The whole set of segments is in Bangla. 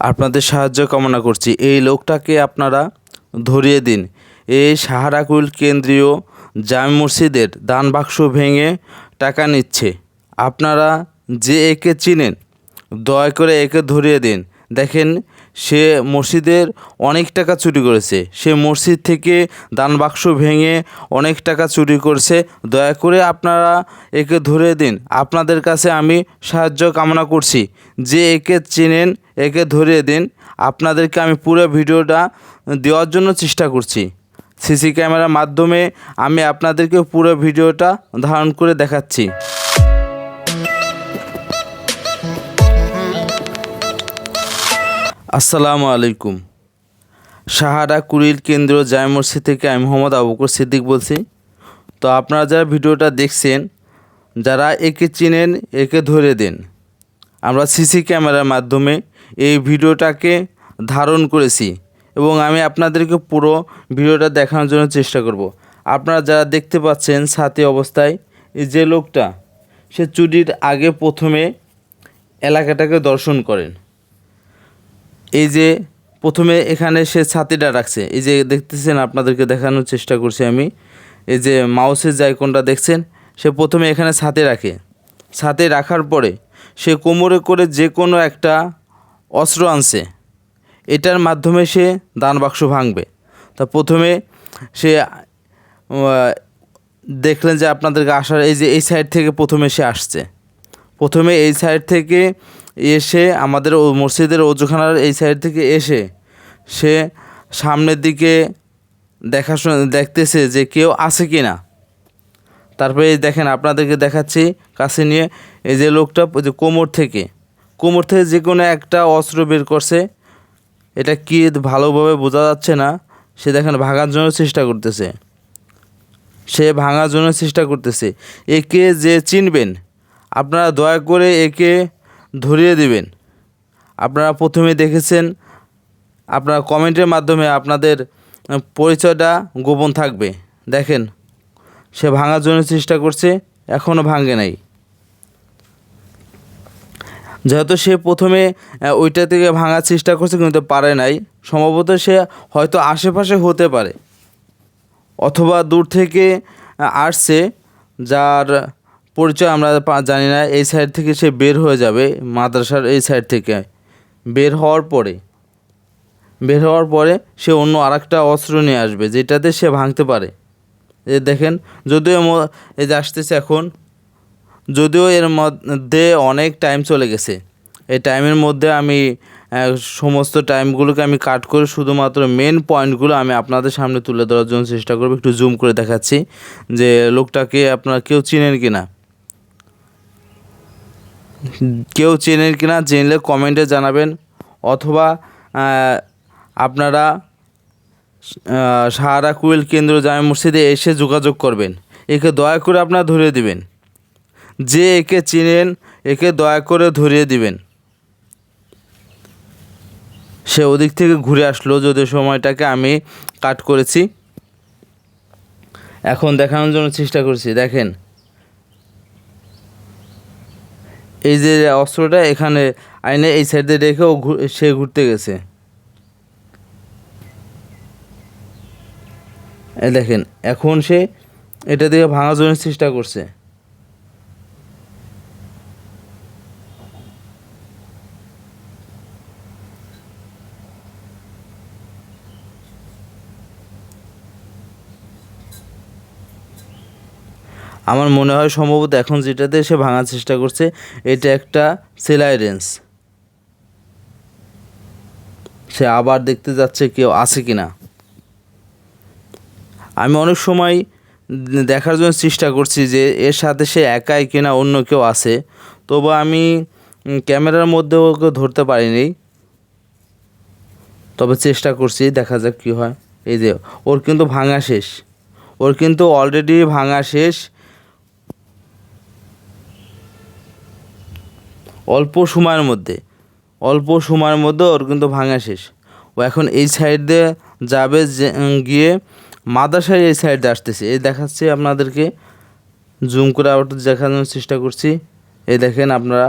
আপনাদের সাহায্য কামনা করছি। এই লোকটাকে আপনারা ধরিয়ে দিন। এই সাহারাকুল কেন্দ্রীয় জামে মসজিদের দান বাক্স ভেঙে টাকা নিচ্ছে। আপনারা যে একে চিনেন, দয়া করে একে ধরিয়ে দিন। দেখেন, সে মসজিদের অনেক টাকা চুরি করেছে। সে মসজিদ থেকে দান বাক্স ভেঙে অনেক টাকা চুরি করেছে। দয়া করে আপনারা একে ধরিয়ে দিন। আপনাদের কাছে আমি সাহায্য কামনা করছি। যে একে চেনেন, একে ধরিয়ে দিন। আপনাদেরকে আমি পুরো ভিডিওটা দেওয়ার জন্য চেষ্টা করছি। সিসি ক্যামেরার মাধ্যমে আমি আপনাদেরকে পুরো ভিডিওটা ধারণ করে দেখাচ্ছি। আসসালামু আলাইকুম। সাহারা কুড়িল কেন্দ্র জায় মসজিদ থেকে আমি মোহাম্মদ আবুকর সিদ্দিক বলছি। তো আপনারা যারা ভিডিওটা দেখছেন, যারা একে চিনেন, একে ধরে দেন, আমরা সিসি ক্যামেরার মাধ্যমে এই ভিডিওটাকে ধারণ করেছি এবং আমি আপনাদেরকে পুরো ভিডিওটা দেখানোর জন্য চেষ্টা করব। আপনারা যারা দেখতে পাচ্ছেন সাথে অবস্থায়, এই যে লোকটা, সে চুরির আগে প্রথমে এলাকাটাকে দর্শন করেন। এই যে প্রথমে এখানে সে ছাতিটা রাখছে। এই যে দেখতেছেন, আপনাদেরকে দেখানোর চেষ্টা করছি আমি। এই যে মাউসের যে আইকনটা দেখছেন, সে প্রথমে এখানে ছাতে রাখে। ছাতে রাখার পরে সে কোমরে করে যে কোনো একটা অস্ত্র আনছে। এটার মাধ্যমে সে দান বাক্স ভাঙবে। তা প্রথমে সে দেখলেন যে আপনাদেরকে আসার, এই যে এই সাইড থেকে প্রথমে সে আসছে। প্রথমে এই সাইড থেকে এসে আমাদের ও মসজিদের ওজুখানার এই সাইড থেকে এসে সে সামনের দিকে দেখাশোনা, দেখতেছে যে কেউ আছে কি না। তারপরে দেখেন আপনাদেরকে দেখাচ্ছি, কাছে নিয়ে এই যে লোকটা যে কোমর থেকে। কোমর থেকে যে কোনো একটা অস্ত্র বের করছে। এটা কি ভালোভাবে বোঝা যাচ্ছে না। সে দেখেন ভাঙার জন্য চেষ্টা করতেছে। সে ভাঙার জন্য চেষ্টা করতেছে। একে যে চিনবেন, আপনারা দয়া করে একে ধরিয়ে দিবেন। আপনারা প্রথমে দেখেছেন, আপনারা কমেন্টের মাধ্যমে আপনাদের পরিচয়টা গোপন থাকবে। দেখেন, সে ভাঙার জন্য চেষ্টা করছে এখনও ভাঙে নাই। যেহেতু সে প্রথমে ওইটা থেকে ভাঙার চেষ্টা করছে, কিন্তু পারে নাই। সম্ভবত সে হয়তো আশেপাশে হতে পারে, অথবা দূর থেকে আসছে, যার পরিচয় আমরা জানি না, এই সাইড থেকে সে বের হয়ে যাবে, মাদ্রাসার এই সাইড থেকে। বের হওয়ার পরে, বের হওয়ার পরে সে অন্য আরেকটা অস্ত্র নিয়ে আসবে, যেটাতে সে ভাঙতে পারে। এই দেখেন, যদিও এই যে আসতেছে এখন, যদিও এর মধ্যে অনেক টাইম চলে গেছে। এই টাইমের মধ্যে আমি সমস্ত টাইমগুলোকে আমি কাট করে শুধুমাত্র মেন পয়েন্টগুলো আমি আপনাদের সামনে তুলে ধরার জন্য চেষ্টা করব। একটু জুম করে দেখাচ্ছি যে লোকটাকে আপনারা কেউ চিনেন কি না কেউ চেনেন কি না জেনলে কমেন্টে জানাবেন, অথবা আপনারা সাহারা কুয়েল কেন্দ্র জামে মসজিদে এসে যোগাযোগ করবেন। একে দয়া করে আপনারা ধরিয়ে দিবেন। যে একে চিনেন, একে দয়া করে ধরিয়ে দিবেন। সে ওদিক থেকে ঘুরে আসলো যদি সময়টাকে আমি কাট করেছি। এখন দেখানোর জন্য চেষ্টা করছি। দেখেন এই যে অস্ত্রটা এখানে আইনে এই সাইডে রেখে ও সে ঘুরতে গেছে। দেখেন, এখন সে এটা দিয়ে ভাঙা জন্য চেষ্টা করছে। আমার মনে হয় সম্ভবত এখন যেটাতে সে ভাঙার চেষ্টা করছে, এটা একটা সেলাই রেঞ্জ। সে আবার দেখতে যাচ্ছে কেউ আছে কি না আমি অনেক সময় দেখার জন্য চেষ্টা করছি যে এর সাথে সে একাই কিনা অন্য কেউ আছে, তবু আমি ক্যামেরার মধ্যে ওকে ধরতে পারিনি। তবে চেষ্টা করছি, দেখা যাক কী হয়। এই যে, ওর কিন্তু ভাঙা শেষ। ওর কিন্তু অলরেডি ভাঙা শেষ। অল্প সময়ের মধ্যে। অল্প সময়ের মধ্যে ওর কিন্তু ভাঙা শেষ। ও এখন এই সাইডে যাবে গিয়ে মাদাসায় এই সাইডে আসতেছে। এই দেখাচ্ছি আপনাদেরকে। জুম করে আবার দেখানোর চেষ্টা করছি। এই দেখেন আপনারা।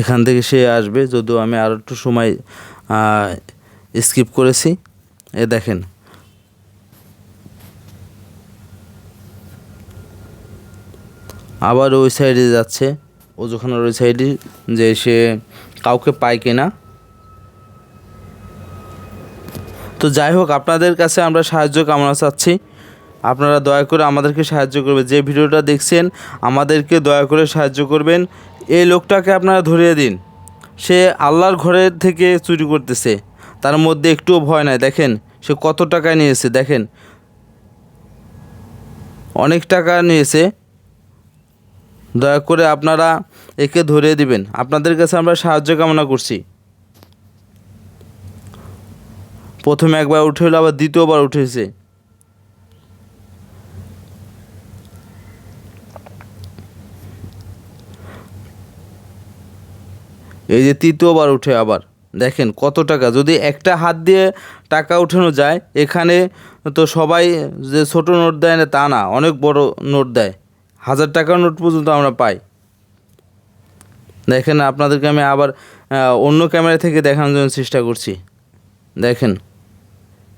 এখান থেকে সে আসবে, যদিও আমি আরও একটু সময় স্কিপ করেছি। এ দেখেন। আবার ওই সাইডে যাচ্ছে। ওজোখানার ওই সাইডে যে সে কাউকে পায় কিনা। তো যাই হোক, আপনাদের কাছে আমরা সাহায্য কামনা চাচ্ছি। আপনারা দয়া করে আমাদেরকে সাহায্য করবেন। যে ভিডিওটা দেখছেন, আমাদেরকে দয়া করে সাহায্য করবেন। এই লোকটাকে আপনারা ধরিয়ে দিন। সে আল্লাহর ঘরের থেকে চুরি করতেছে। তার মধ্যে একটুও ভয় নাই। দেখেন, সে কত টাকায় নিয়েছে, দেখেন। অনেক টাকা নিয়েছে। দয়া করে আপনারা একে ধরিয়ে দিবেন। আপনাদের কাছে আমরা সাহায্য কামনা করছি। প্রথমে একবার উঠে হলো, আবার দ্বিতীয়বার উঠেছে। এই যে তৃতীয়বার উঠে আবার, দেখেন কত টাকা। যদি একটা হাত দিয়ে টাকা উঠানো যায়, এখানে তো সবাই যে ছোট নোট দেয় না, তা না, অনেক বড় নোট দেয়। হাজার টাকার নোট পর্যন্ত আমরা পাই। দেখেন আপনাদেরকে আমি আবার অন্য ক্যামেরা থেকে দেখানোর জন্য চেষ্টা করছি। দেখেন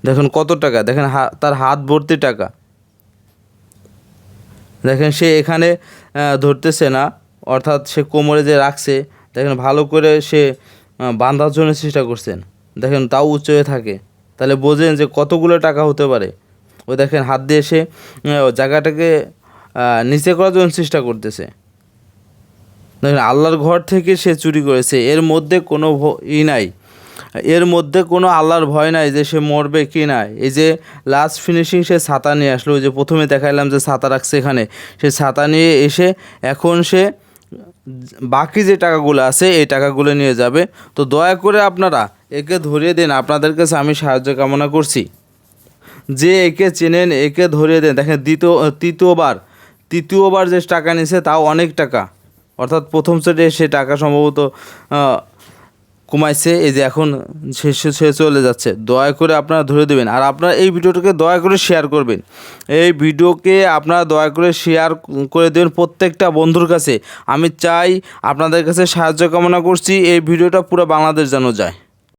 দেখেন কত টাকা, দেখেন তার হাত ভর্তি টাকা। দেখেন সে এখানে ধরতেছে না, অর্থাৎ সে কোমরে যে রাখছে দেখেন ভালো করে সে বাঁধার জন্য চেষ্টা করছেন। দেখেন তাও উচ্চ হয়ে থাকে। তাহলে বোঝেন যে কতগুলো টাকা হতে পারে। ও দেখেন হাত দিয়ে সে জায়গাটাকে নিচে করার জন্য চেষ্টা করতেছে। দেখেন আল্লাহর ঘর থেকে সে চুরি করেছে। এর মধ্যে কোনো ই নাই। এর মধ্যে কোনো আল্লাহর ভয় নাই যে সে মরবে কি না। এই যে লাস্ট ফিনিশিং সে ছাতা নিয়ে আসলো। যে প্রথমে দেখাইলাম যে ছাতা রাখছে এখানে। সে ছাতা নিয়ে এসে এখন সে বাকি যে টাকাগুলো আছে, এই টাকাগুলো নিয়ে যাবে। তো দয়া করে আপনারা একে ধরিয়ে দিন, আপনাদের কাছে আমি সাহায্য কামনা করছি। যে একে চেনেন, একে ধরিয়ে দেন। দেখেন, দ্বিতীয়, তৃতীয়বার তৃতীয়বার যে টাকা নিছে তাও অনেক টাকা। অর্থাৎ প্রথম সেটে সে টাকা সম্ভবত কমাইছে এই যে এখন শেষ সে চলে যাচ্ছে। দয়া করে আপনারা ধরে দেবেন। আর আপনারা এই ভিডিওটাকে দয়া করে শেয়ার করবেন। এই ভিডিওকে আপনারা দয়া করে শেয়ার করে দেবেন প্রত্যেকটা বন্ধুর কাছে। আমি চাই আপনাদের কাছে সাহায্য কামনা করছি। এই ভিডিওটা পুরো বাংলাদেশ যেন যায়।